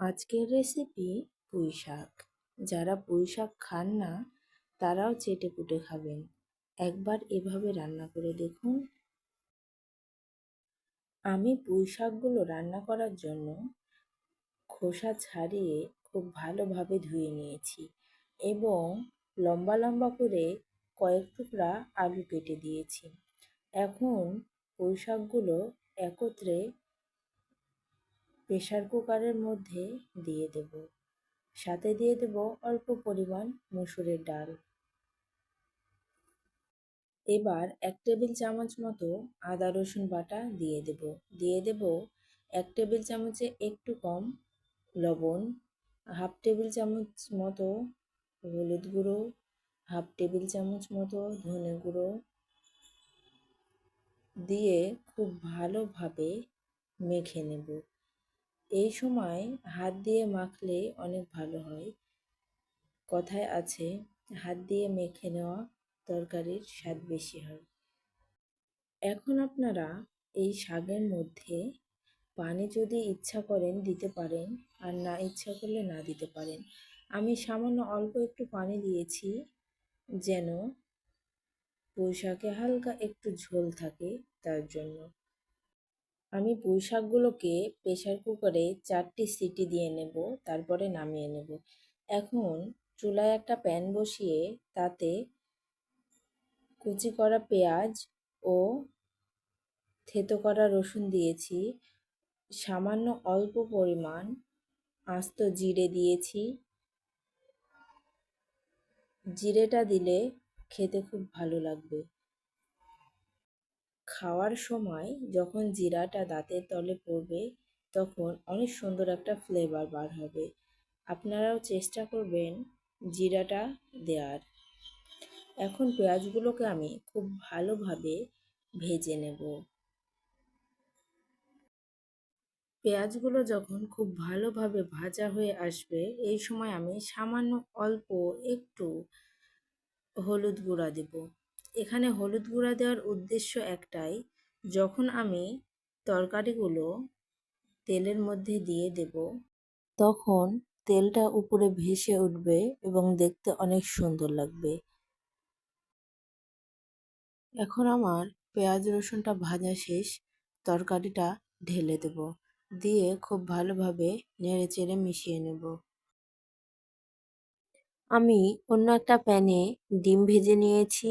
আজকের রেসিপি পুঁই শাক। যারা পুঁই শাক খান না, তারাও চেটে পুটে খাবেন। একবার এভাবে রান্না করে দেখুন। আমি পুঁই শাকগুলো রান্না করার জন্য খোসা ছাড়িয়ে খুব ভালোভাবে ধুয়ে নিয়েছি এবং লম্বা লম্বা করে কয়েক টুকরা আলু কেটে দিয়েছি। এখন পুঁই শাকগুলো একত্রে প্রেশার কুকারের মধ্যে দিয়ে দেব। সাথে দিয়ে দেব অল্প পরিমাণ মুসুরের ডাল। এবার এক টেবিল চামচ মতো আদা রসুন বাটা দিয়ে দেব। দিয়ে দেব এক টেবিল চামচে একটু কম লবণ, হাফ টেবিল চামচ মতো হলুদ গুঁড়ো, হাফ টেবিল চামচ মতো ধনে গুঁড়ো দিয়ে খুব ভালোভাবে মেখে নেব। এই সময় হাত দিয়ে মাখলে অনেক ভালো হয়। কথায় আছে, হাত দিয়ে মেখে নেওয়া তরকারির স্বাদ বেশি হয়। এখন আপনারা এই শাকের মধ্যে পানি যদি ইচ্ছা করেন দিতে পারেন আর না ইচ্ছা করলে না দিতে পারেন। আমি সামান্য অল্প একটু পানি দিয়েছি যেন পুঁইশাকে হালকা একটু ঝোল থাকে তার জন্য। আমি পুঁই শাকগুলোকে প্রেশার কুকারে চারটি সিটি দিয়ে নেব, তারপরে নামিয়ে নেব। এখন চুলায় একটা প্যান বসিয়ে তাতে কুচি করা পেঁয়াজ ও থেতো করা রসুন দিয়েছি, সামান্য অল্প পরিমাণ আস্ত জিরে দিয়েছি। জিরেটা দিলে খেতে খুব ভালো লাগবে। খাওয়ার সময় যখন জিরাটা দাঁতের তলে পড়বে, তখন অনেক সুন্দর একটা ফ্লেভার বার হবে। আপনারাও চেষ্টা করবেন জিরাটা দেওয়ার এখন পেঁয়াজগুলোকে আমি খুব ভালোভাবে ভেজে নেব। পেঁয়াজগুলো যখন খুব ভালোভাবে ভাজা হয়ে আসবে, এই সময় আমি সামান্য অল্প একটু হলুদ গুঁড়া দেব। এখানে হলুদ গুঁড়া দেওয়ার উদ্দেশ্য একটাই, যখন আমি তরকারিগুলো তেলের মধ্যে দিয়ে দেব, তখন তেলটা উপরে ভেসে উঠবে এবং দেখতে অনেক সুন্দর লাগবে। এখন আমার পেঁয়াজ রসুনটা ভাজা শেষ, তরকারিটা ঢেলে দেব, দিয়ে খুব ভালোভাবে নেড়ে চেড়ে মিশিয়ে নেব। আমি অন্য একটা প্যানে ডিম ভেজে নিয়েছি।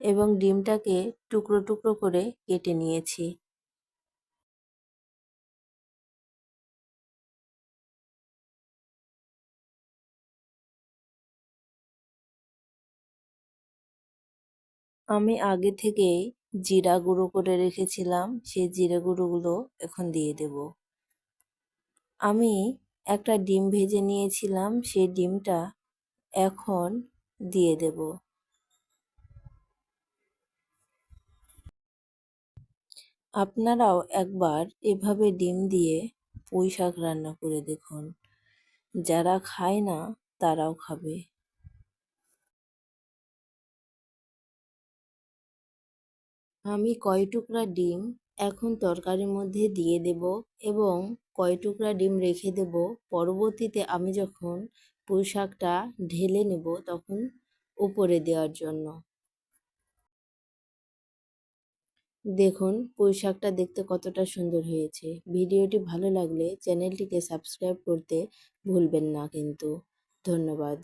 এবং ডিমটাকে টুকরো টুকরো করে কেটে নিয়েছি। আমি আগে থেকেই জিরা গুঁড়ো করে রেখেছিলাম, সেই জিরা গুঁড়োগুলো এখন দিয়ে দেব। আমি একটা ডিম ভেজে নিয়েছিলাম, সেই ডিমটা এখন দিয়ে দেব। আপনারাও একবার এভাবে ডিম দিয়ে পুঁই শাক রান্না করে দেখুন। যারা খায় না, তারাও খাবে। আমি কয় টুকরা ডিম এখন তরকারির মধ্যে দিয়ে দেব এবং কয় টুকরা ডিম রেখে দেব। পরবর্তীতে আমি যখন পুঁই শাকটা ঢেলে নেব তখন উপরে দেওয়ার জন্য। দেখুন, পুঁই শাকটা দেখতে কতটা সুন্দর হয়েছে। ভিডিওটি ভালো লাগলে চ্যানেলটিকে সাবস্ক্রাইব করতে ভুলবেন না কিন্তু। ধন্যবাদ।